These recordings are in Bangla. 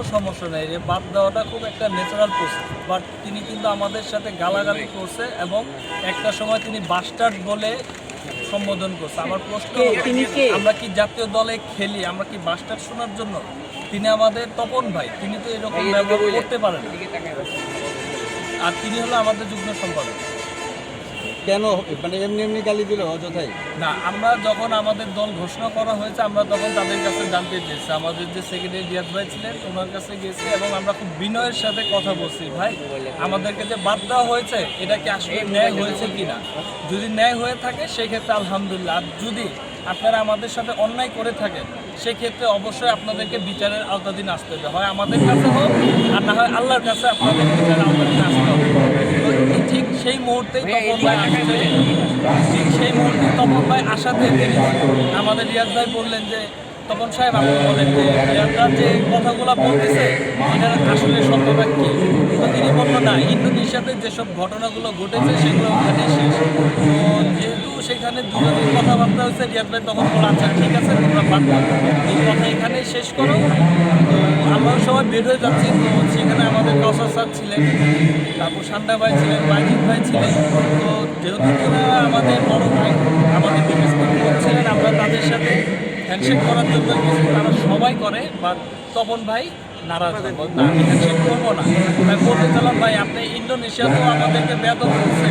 কোনো সমস্যা নেই যে বাদ দেওয়াটা খুব একটা ন্যাচারাল প্রসেস বাট তিনি কিন্তু আমাদের সাথে গালাগালি করছে এবং একটা সময় তিনি বাস্টার্ড বলে সম্বোধন করছে। আমার প্রশ্ন তিনি আমরা কি জাতীয় দলে খেলি? আমরা কি বাস্টার্ড শোনার জন্য? তিনি আমাদের তপন ভাই। তিনি তো এরকম ব্যবহার করতে পারেন আর তিনি হলো আমাদের যুগ্ম সম্পাদক। কেন? মানে এমনি এমনি গালি দিল অযথাই? না, আমরা যখন আমাদের দল ঘোষণা করা হয়েছে, আমরা তখন তাদের কাছে জানতে চেয়েছি। আমাদের যে সেক্রেটারি রিয়াদ ভাই ছিলেন, ওনার কাছে গেছি এবং আমরা খুব বিনয়ের সাথে কথা বলছি। ভাই, আমাদেরকে যে বাদ দেওয়া হয়েছে, এটা কি আসলে ন্যায় হয়েছে কিনা? যদি ন্যায় হয়ে থাকে সেই ক্ষেত্রে আলহামদুলিল্লাহ। আর যদি আপনারা আমাদের সাথে অন্যায় করে থাকেন, সেক্ষেত্রে অবশ্যই আপনাদেরকে বিচারের আওতাধীন আসতে হবে। হয় আমাদের কাছে হোক, আর না হয় আল্লাহর কাছে আপনাদের বিচারের আওতাধীন আসতে হবে। ঠিক সেই মুহূর্তেই তপন ভাই আসছে ঠিক সেই মুহূর্তে তপন ভাই আসাতে তিনি আমাদের রিয়াজ ভাই বললেন যে তপন সাহেব আপনি বলেন যে রিয়াজরা যে কথাগুলো বলতেছে এটার আসলে সত্যতা কি? তিনি বলল ইন্দোনেশিয়াতে যেসব ঘটনাগুলো ঘটেছে সেগুলো ওখানেই শেষ। যেহেতু সেখানে দুজনের কথাবার্তা হয়েছে ভাই তখন বলল আচ্ছা ঠিক আছে, তোমরা দাও। এই কথা এখানেই শেষ করো। তো আমরাও সবাই বের হয়ে যাচ্ছি। তো সেখানে আমাদের কসার স্যার ছিলেন, তারপর সান্ডা ভাই ছিলেন, বাইজিৎ ভাই ছিলেন। তো যেহেতু তারা আমাদের বড় ভাই, আমাদের বিবেচনা ছিলেন, আমরা তাদের সাথে হ্যান্ডশেক করার জন্য তারা সবাই করে বা তপন ভাই নারাজ বলে, না করব না। তাই বলতে চালাম ভাই আপনি ইন্দোনেশিয়া আমাদেরকে বেদম করছে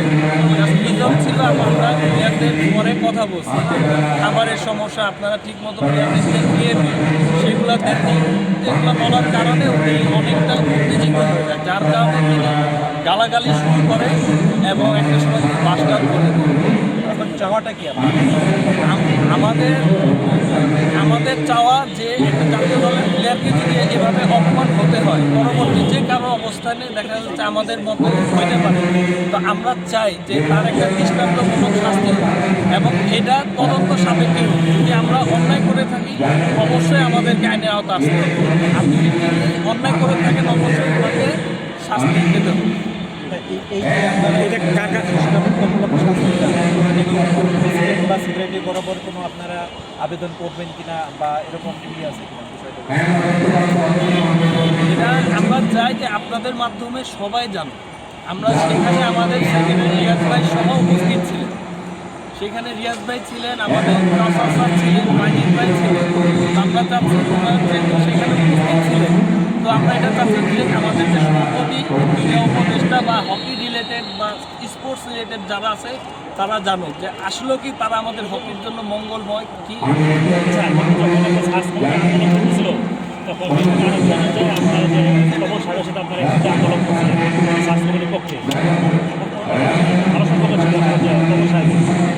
আমরা পরে কথা বলছি। খাবারের সমস্যা আপনারা ঠিক মতো প্লেয়ারদের সেগুলো দেখি এগুলো বলার কারণে অনেকটা উত্তেজিত যার কারণে গালাগালি শুরু করে এবং একটা সময় বাস্টার করে। এখন চাওয়াটা কি আমাদের আমাদের চাওয়া যে একটা জাতীয় দলের প্লেয়ারকে যদি এভাবে অপমান হতে হয় পরবর্তী যে কারও অবস্থানে দেখা যাচ্ছে আমাদের মতো হইতে পারে তো আমরা চাই যে তার একটা দৃষ্টান্তমূলক শাস্তি এবং এটা তদন্ত সাপেক্ষে যদি আমরা অন্যায় করে থাকি অবশ্যই আমাদেরকে আইনের আওতা আসতে হবে আর যদি অন্যায় করে থাকেন অবশ্যই ওনাকে শাস্তি দিতে হবে এটা কার সেক্রেটারি বরাবর কোনো আপনারা আবেদন করবেন কিনা বা এরকম কি আছে কিনা এটা আমরা চাই যে আপনাদের মাধ্যমে সবাই জানুক। আমরা সেখানে আমাদের সেখানে রিয়াজ ভাই সহ উপস্থিত ছিলেন। সেখানে রিয়াজ ভাই ছিলেন আমাদের স্যার ছিলেন মাইজিদ ভাই ছিলেন আমরা চাচ্ছি সেখানে উপস্থিত ছিলেন। তো আমরা এটা চাচ্ছি যে আমাদের যে সভাপতি উপদেষ্টা বা হকি রিলেটেড বা স্পোর্টস রিলেটেড যারা আছে তারা জানুক যে আসলেও কি তারা আমাদের হকির জন্য মঙ্গলময় কি? পক্ষে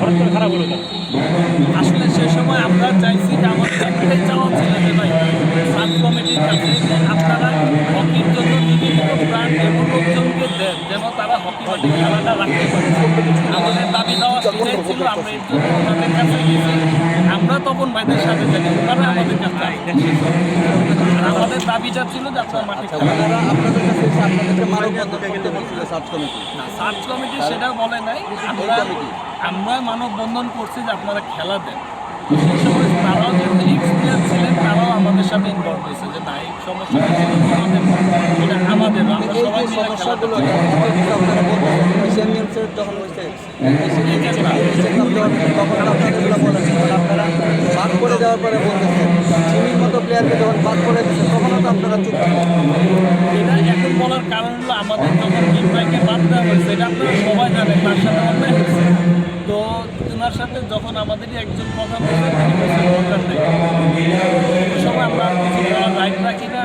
করে খারাপ হলো আসলে সে সময় আমরা চাইছি যে আমাদের চাওয়া ছিল যে ভাই সাব কমিটির কাছে যে আপনারা হকির জন্য নিবেদিত প্রাণ এমন লোকজনকে দেন যেন তারা হকি মাঠে খেলাটা রাখতে পারে। আমাদের দাবি দেওয়া সেটাই ছিল আমরা জন্য ওনাদের কাছে গেছি আমরা তখন ভাইদের সাথে যাই ওনারা আমাদের কাছে আমাদের দাবিটা ছিল যে আপনার মাঠে খেলা আপনাদের কাছে আপনাদেরকে মানববন্ধন করতে বলছিল সার্চ কমিটি। না সার্চ কমিটি সেটা বলে নাই। আমরা আমরা মানববন্ধন করছি যে আপনারা খেলা দেন। সেই সময় তারাও যেহেতু এক্সপিরিয়েন্স ছিলেন তারাও আমাদের সাথে ইনভলভ হয়েছে যে না এই সমস্যাটা যেহেতু আমাদের এটা আমাদের আমরা এই সবাই যে মিলে সমস্যাগুলো এশিয়ান গেমসের যখন হয়েছে তখন আপনাদেরগুলো বলেছেন আপনারা করে দেওয়ার পরে বলতেছেন। চিনির মতো প্লেয়ারকে যখন বাদ করে দিচ্ছেন তখনও তো আপনারা চুপ। এটা এখন বলার কারণ হলো, আমাদের যখন তিন বাদ দেওয়া হয়েছে, এটা আপনারা সবাই জানেন সাথে তো ওনার যখন আমাদেরই একজন কথা নেই। সময় আমরা রাইট রাখি না।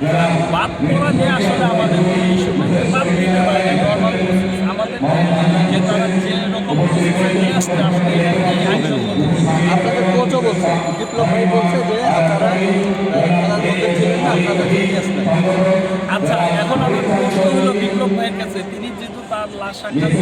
বাদ করা নিয়ে আসলে আমাদের কোনো ইস্যু বাদ দিতে পারে নর্মাল আমাদের যে তারা যে রকম নিয়ে আসতে আসলে কি আপনাদের কোচও বলছে বিপ্লব ভাই বলছে যে আপনারা খেলার মধ্যে ছিলেন না আপনাদের নিয়ে আচ্ছা এখন আমার প্রশ্ন হলো বিপ্লব ভাইয়ের কাছে তিনি যেহেতু তার লাশ সাক্ষাৎ